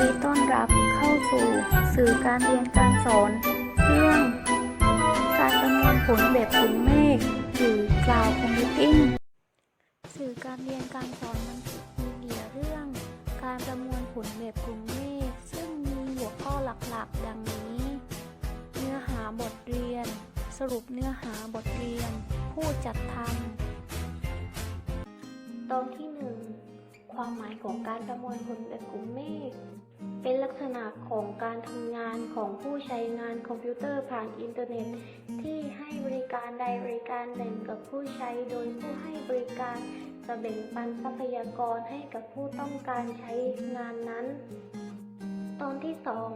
ดีต้อนรับเข้าสู่สื่อการเรียนการสอน เรื่องการประมวลผลแบบกลุ่มเมฆหรือ Cloud Computing สื่อการเรียนการสอนมันมีเดียเรื่อง การประมวลผลแบบกลุ่มเมฆซึ่งมีหัวข้อหลักๆ ดังนี้ เนื้อหาบทเรียน สรุปเนื้อหาบทเรียน ผู้จัดทำตอนที่หนึ่ง ความหมายของการประมวลผลแบบกลุ่มเมฆ เป็นลักษณะของการทำงานของผู้ใช้งานคอมพิวเตอร์ผ่านอินเทอร์เน็ต ที่ให้บริการใดบริการหนึ่งกับผู้ใช้โดยผู้ให้บริการจะแบ่งปันทรัพยากรให้กับผู้ต้องการใช้งานนั้น ตอนที่สอง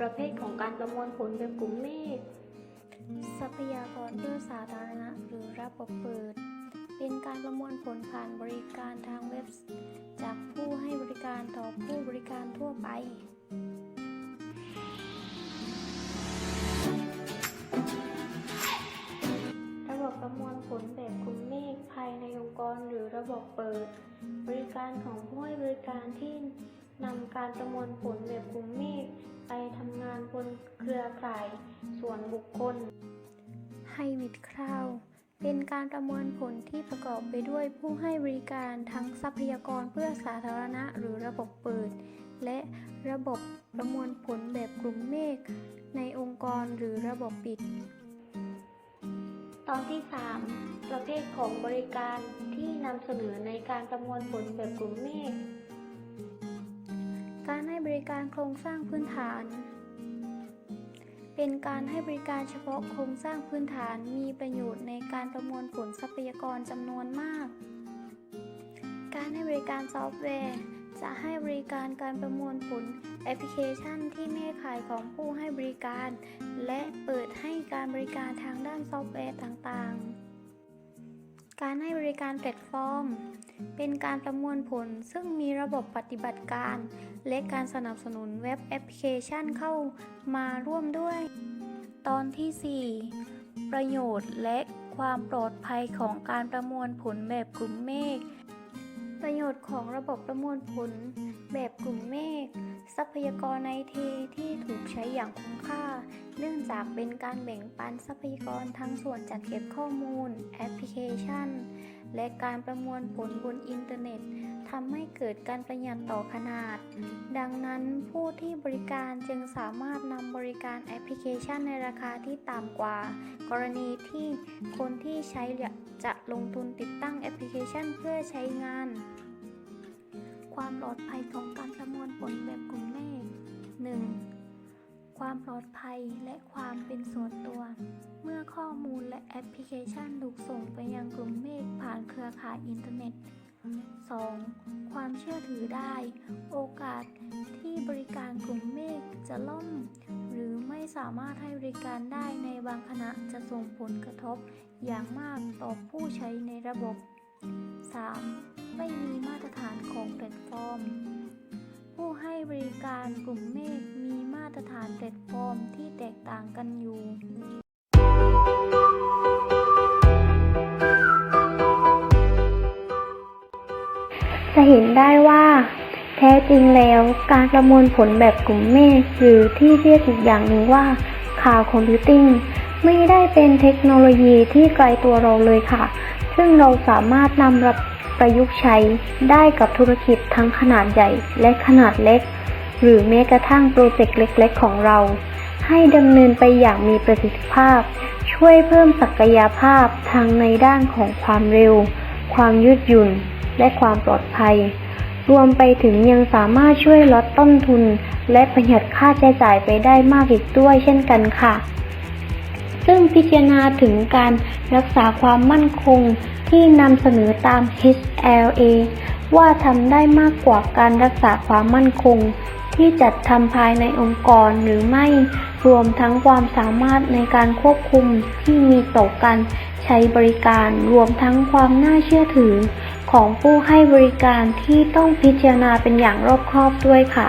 ประเภทของการประมวลผลแบบกลุ่มเมฆ ทรัพยากรเพื่อสาธารณะหรือระบบเปิด เป็นการประมวลผลผ่านบริการทางเว็บ จากผู้ให้บริการต่อผู้บริการทั่วไประบบประมวลผลแบบกลุ่มเมฆภายในองค์กรหรือระบบเปิด บริการของผู้ให้บริการที่นำการประมวลผลแบบกลุ่มเมฆไปทำงานบนเครือข่ายส่วนบุคคล ให้วิดคราว เป็นการประมวลผลที่ประกอบไปด้วยผู้ให้บริการทั้งทรัพยากรเพื่อสาธารณะหรือระบบเปิด และระบบประมวลผลแบบกลุ่มเมฆในองค์กรหรือระบบปิด ตอนที่ 3 ประเภทของบริการที่นำเสนอในการประมวลผลแบบกลุ่มเมฆการให้บริการโครงสร้างพื้นฐาน เป็นการให้บริการเฉพาะโครงสร้างพื้นฐานมีประโยชน์ในการประมวลผลทรัพยากรจำนวนมาก การให้บริการซอฟต์แวร์จะให้บริการการประมวลผลแอปพลิเคชันที่แม่ขายของผู้ให้บริการ และเปิดให้การบริการทางด้านซอฟต์แวร์ต่างๆ การให้บริการแพลตฟอร์ม เป็นการประมวลผลซึ่งมีระบบปฏิบัติการ และการสนับสนุนเว็บแอปพลิเคชันเข้ามาร่วมด้วย ตอนที่ 4 ประโยชน์และความปลอดภัยของการประมวลผลแบบกลุ่มเมฆ โยชน์ของระบบประมวลผล แบบกลุ่มเมฆ ทรัพยากรในเทที่ถูกใช้อย่างคุ้มค่า เนื่องจากเป็นการแบ่งปันทรัพยากรทั้งส่วนจัดเก็บข้อมูล แอปพลิเคชัน และการประมวลผลบนอินเทอร์เน็ตทำให้เกิดการประหยัดต่อขนาด ดังนั้นผู้ที่บริการจึงสามารถนำบริการแอปพลิเคชันในราคาที่ต่ำกว่า กรณีที่คนที่ใช้จะลงทุนติดตั้งแอปพลิเคชันเพื่อใช้งาน ความปลอดภัยของการประมวลผลแบบกลุ่มเมฆ 1. ความปลอดภัยและความเป็นส่วนตัว เมื่อข้อมูลและแอปพลิเคชันถูกส่งไปยังกลุ่มเมฆผ่านเครือข่ายอินเทอร์เน็ต 2. ความเชื่อถือได้ โอกาสที่บริการกลุ่มเมฆจะล่ม หรือไม่สามารถให้บริการได้ในบางขณะจะส่งผลกระทบอย่างมากต่อผู้ใช้ในระบบ 3. ไม่มีมาตรฐานของแพลตฟอร์ม ผู้ให้บริการกลุ่มเมฆมีมาตรฐานแพลตฟอร์มที่แตกต่างกันอยู่จะเห็นได้ว่า แท้จริงแล้วการประมวลผลแบบกลุ่มเมฆหรือที่เรียกอีกอย่างหนึ่งว่าข่าวคอมพิวติ้งไม่ได้เป็นเทคโนโลยีที่ไกลตัวเราเลยค่ะ ซึ่งเราสามารถนำรับประยุกต์ใช้ได้กับธุรกิจทั้งขนาดใหญ่และขนาดเล็ก หรือแม้กระทั่งโปรเจกต์เล็ก ๆ ของเรา ให้ดำเนินไปอย่างมีประสิทธิภาพ ช่วยเพิ่มศักยภาพทั้งในด้านของความเร็ว ความยืดหยุ่น และความปลอดภัย รวมไปถึงยังสามารถช่วยลดต้นทุน และประหยัดค่าใช้จ่ายไปได้มากอีกด้วยเช่นกันค่ะ ซึ่งพิจารณาถึงการรักษาความมั่นคงที่นำเสนอตาม HLA ว่าทำได้มากกว่าการรักษาความมั่นคง ที่จัดทำภายในองค์กรหรือไม่ รวมทั้งความสามารถในการควบคุมที่มีต่อการใช้บริการ รวมทั้งความน่าเชื่อถือของผู้ให้บริการที่ต้องพิจารณาเป็นอย่างรอบคอบด้วยค่ะ